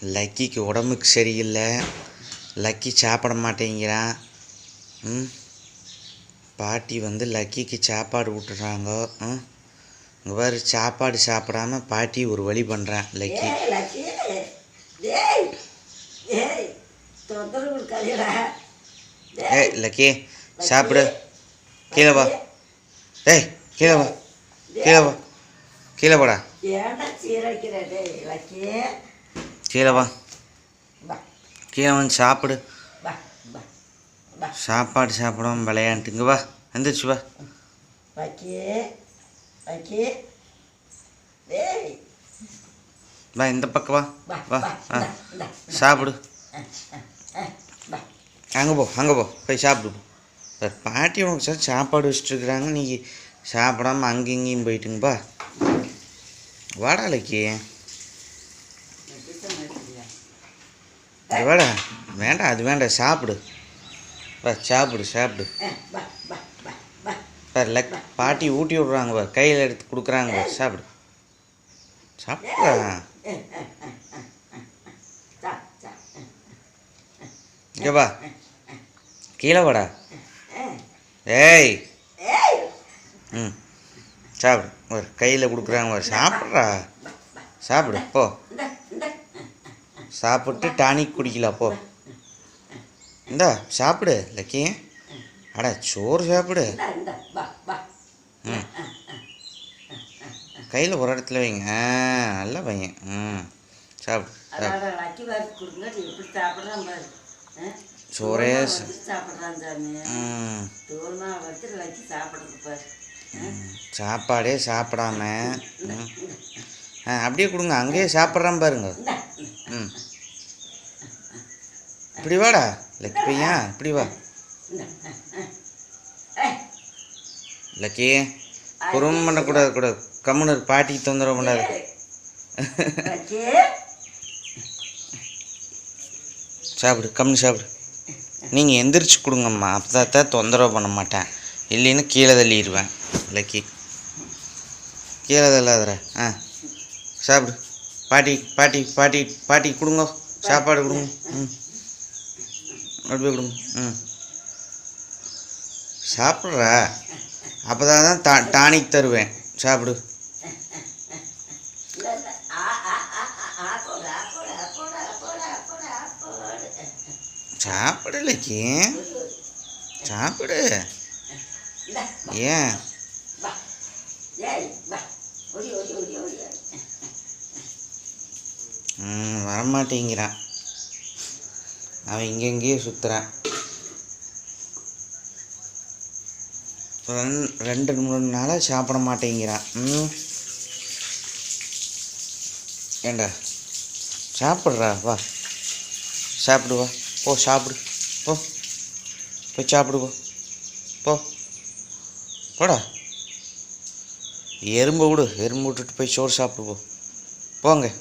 லக்கிக்கு உடம்புக்கு சரியில்லை. லக்கி சாப்பிட மாட்டேங்கிறான். ம்? பாட்டி வந்து லக்கிக்கு சாப்பாடு விட்டுறாங்க ம்? இங்கே பாரு சாப்பாடு சாப்பிடாம பாட்டி ஒரு வழி பண்ணுறான் லக்கி. ஏய் லக்கி சாப்பிடு. கீழே வா. ஏய் கீழே வா. கீழே வா. கீழே வாடா ஏன்டா சீரழிக்கிற டேய் லட்சி கீழே வா. கீழே வந்து சாப்பிடு. சாப்பாடு சாப்பிடாம விளையாண்டுட்டு இங்கே வா. எந்திரிச்சு வா. வா இந்த பக்கம் வா. வா ஆ. சாப்பிடு. அங்கே போ அங்கே போ. போய் சாப்பிடு. பாரு, பாட்டி உனக்கு சார் சாப்பாடு வச்சுட்ருக்குறாங்க நீங்கள் சாப்பிடாம அங்கேயும் இங்கேயும் போயிட்டுங்கப்பா வாடா லக்கி இங்க வாடா. வேண்டாம் அது வேண்டாம். சாப்பிடு. வா சாப்பிடு சாப்பிடு. பாரு லக் பாட்டி ஊட்டி விட்றாங்க பாரு. கையில் எடுத்து கொடுக்குறாங்க பாரு. சாப்பிடு. சாப்பிடுடா. சா சா இங்கே வா. கீழே வாடா. ஏய். ம். சாப்பிடு. ஒரு கையில் கொடுக்குறாங்க பாரு. சாப்பிட்றா சாப்பிடு போ. சாப்பிட்டு டானிக் குடிக்கலாம் போ. இந்தா சாப்பிடு லக்கி. அட சோறு சாப்பிடு. ம். கையில் ஒரு இடத்துல வைங்க. நல்ல பையன். ம். சாப்பிடு? சோறே? சாப்பாடே சாப்பிடாம. அப்படியே கொடுங்க அங்கேயே சாப்பிட்றான் பாருங்க இந்தா ம் இப்படி வாடா. லக்கி பையன் இப்படி வா. லக்கி குறும் பண்ணக்கூடாது கூட கம்முன்னு பாட்டிக்கு தொந்தரவு பண்ணாது. சாப்பிடு கம்முன்னு சாப்பிடு. நீங்கள் எந்திரிச்சு கொடுங்கம்மா. அப்போ தான் தொந்தரவு பண்ண மாட்டேன். இல்லைன்னு கீழே தள்ளிடுவேன். லக்கி. கீழே தள்ளாதற ஆ. சாப்பிடு. பாட்டி பாட்டி பாட்டி பாட்டி கொடுங்க. சாப்பாடு கொடுங்க. ம். அப்படியே கொடுங்க ம் சாப்பிட்றா? அப்போ தான் டா டானிக் தருவேன். சாப்பிடு. சாப்பிடலைக்கு. சாப்பிடு. ஏன்? வரமாட்டேங்கிறான். அவன் இங்கெங்கேயே சுற்றுறான் ரெண்டு மூணு நாளாக சாப்பிட மாட்டேங்கிறான். ம். ஏண்டா? சாப்பிட்றா வா. சாப்பிடு வா. போ சாப்பிடு. போ. போய் சாப்பிடு போ. போ. போடா. எறும்பை விடு. எறும்பு விட்டுட்டு போய் சோறு சாப்பிடு போ. போங்க.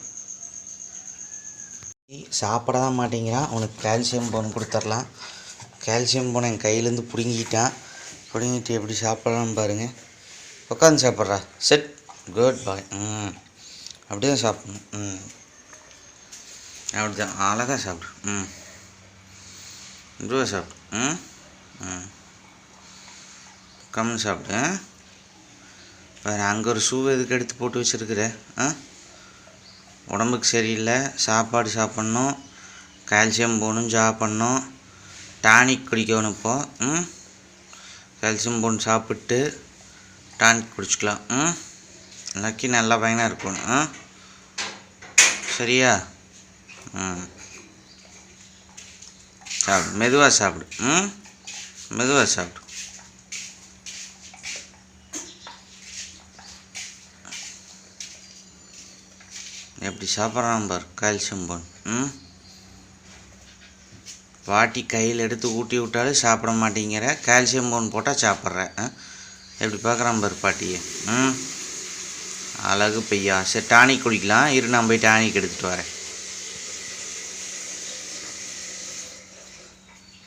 சாப்பிட தான் மாட்டேங்கிறான். அவனுக்கு கால்சியம் போன் கொடுத்துர்லாம். கால்சியம் போன் என் கையிலேருந்து பிடுங்கிட்டான். பிடுங்கிட்டு எப்படி சாப்பிட்லான்னு பாருங்கள் உட்காந்து சாப்பிட்றா. செட் குட் பாய் ம். அப்படி தான் சாப்பிடணும். ம். அப்படி தான் அழகாக சாப்பிடு. ம். இதுவாக சாப்பிடு. ம். ம். கம்மி சாப்பிடு ஆ? வேறு அங்கே ஒரு ஷூ எதுக்கு எடுத்து போட்டு வச்சுருக்குற ஆ? உடம்புக்கு சரியில்லை சாப்பாடு சாப்பிட்ணும் கால்சியம் போனும் சாப்பிட்ணும் டானிக் குடிக்கணும் இப்போது ம்? கால்சியம் போன் சாப்பிட்டு டானிக் குடிச்சிக்கலாம் ம்? லக்கி நல்லா பையனாக இருக்கணும் ஆ? சரியா? ம். சாப்பிடு மெதுவாக சாப்பிடு ம்? மெதுவாக சாப்பிடு. எப்படி சாப்பிட்றான் பார் கால்சியம் போன் ம்? பாட்டி கையில் எடுத்து ஊட்டி விட்டாலும் சாப்பிட மாட்டேங்கிற கால்சியம் போன் போட்டால் சாப்பிட்ற ஆ? எப்படி பார்க்குறான் பார் பாட்டியை ம்? அழகு பையா. சரி டானிக் குடிக்கலாம். இரு நான் போய் டானிக் எடுத்துகிட்டு வரேன்.